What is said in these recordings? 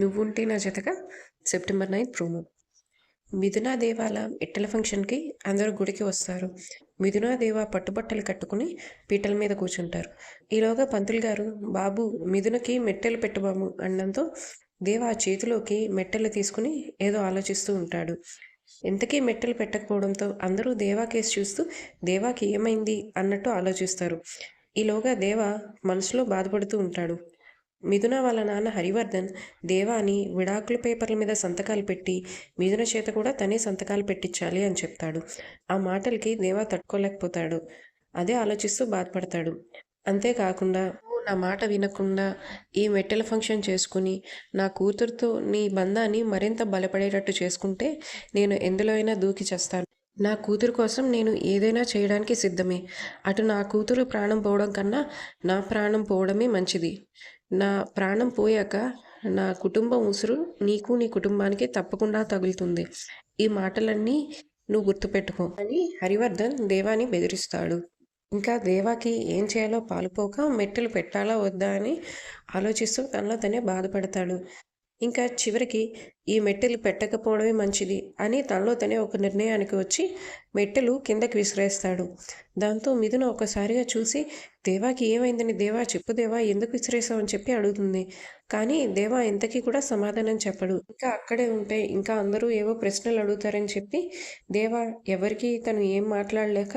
నువ్వుంటే నా జతగా సెప్టెంబర్ నైన్త్ ప్రోమో. మిథునా దేవాల ఇట్టల ఫంక్షన్కి అందరూ గుడికి వస్తారు. మిథునా దేవ పట్టుబట్టలు కట్టుకుని పీటల మీద కూర్చుంటారు. ఈలోగా పంతులు గారు బాబు మిథునకి మెట్టెలు పెట్టుబాము అనడంతో దేవ ఆ చేతిలోకి మెట్టెలు తీసుకుని ఏదో ఆలోచిస్తూ ఉంటాడు. ఎంతకీ మెట్టెలు పెట్టకపోవడంతో అందరూ దేవా కేసు చూస్తూ దేవాకి ఏమైంది అన్నట్టు ఆలోచిస్తారు. ఈలోగా దేవ మనసులో బాధపడుతూ ఉంటాడు. మిథున వాళ్ళ నాన్న హరివర్ధన్ దేవాని విడాకుల పేపర్ల మీద సంతకాలు పెట్టి మిథున చేత కూడా తనే సంతకాలు పెట్టించాలి అని చెప్తాడు. ఆ మాటలకి దేవా తట్టుకోలేకపోతాడు. అదే ఆలోచిస్తూ బాధపడతాడు. అంతేకాకుండా నా మాట వినకుండా ఈ మెట్టెల ఫంక్షన్ చేసుకుని నా కూతురుతో నీ బంధాన్ని మరింత బలపడేటట్టు చేసుకుంటే నేను ఎందులో అయినా దూకి చేస్తాను. నా కూతురు కోసం నేను ఏదైనా చేయడానికి సిద్ధమే. అటు నా కూతురు ప్రాణం పోవడం కన్నా నా ప్రాణం పోవడమే మంచిది. నా ప్రాణం పోయాక నా కుటుంబం ఉసురు నీకు నీ కుటుంబానికి తప్పకుండా తగులుతుంది. ఈ మాటలన్నీ నువ్వు గుర్తుపెట్టుకో. అని హరివర్ధన్ దేవాని బెదిరిస్తాడు. ఇంకా దేవాకి ఏం చేయాలో పాలుపోక మెట్టెలు పెట్టాలా వద్దా అని ఆలోచిస్తూ తనలో తనే బాధపడతాడు. ఇంకా చివరికి ఈ మెట్టెలు పెట్టకపోవడమే మంచిది అని తనలో తనే ఒక నిర్ణయానికి వచ్చి మెట్టెలు కిందకి విసిరేస్తాడు. దాంతో మిథున ఒకసారిగా చూసి దేవాకి ఏమైందని దేవా చెప్పు దేవా ఎందుకు విసిరేసావు అని చెప్పి అడుగుతుంది. కానీ దేవా ఎంతకీ కూడా సమాధానం చెప్పడు. ఇంకా అక్కడే ఉంటే ఇంకా అందరూ ఏవో ప్రశ్నలు అడుగుతారని చెప్పి దేవా ఎవరికి తను ఏం మాట్లాడలేక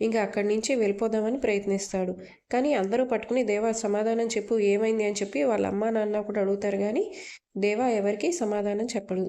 ఇంకా అక్కడి నుంచి వెళ్ళిపోదామని ప్రయత్నిస్తాడు. కానీ అందరూ పట్టుకుని దేవా సమాధానం చెప్పు ఏమైంది అని చెప్పి వాళ్ళ అమ్మా నాన్న కూడా అడుగుతారు కానీ దేవా ఎవరికి సమాధానం చెప్పడు.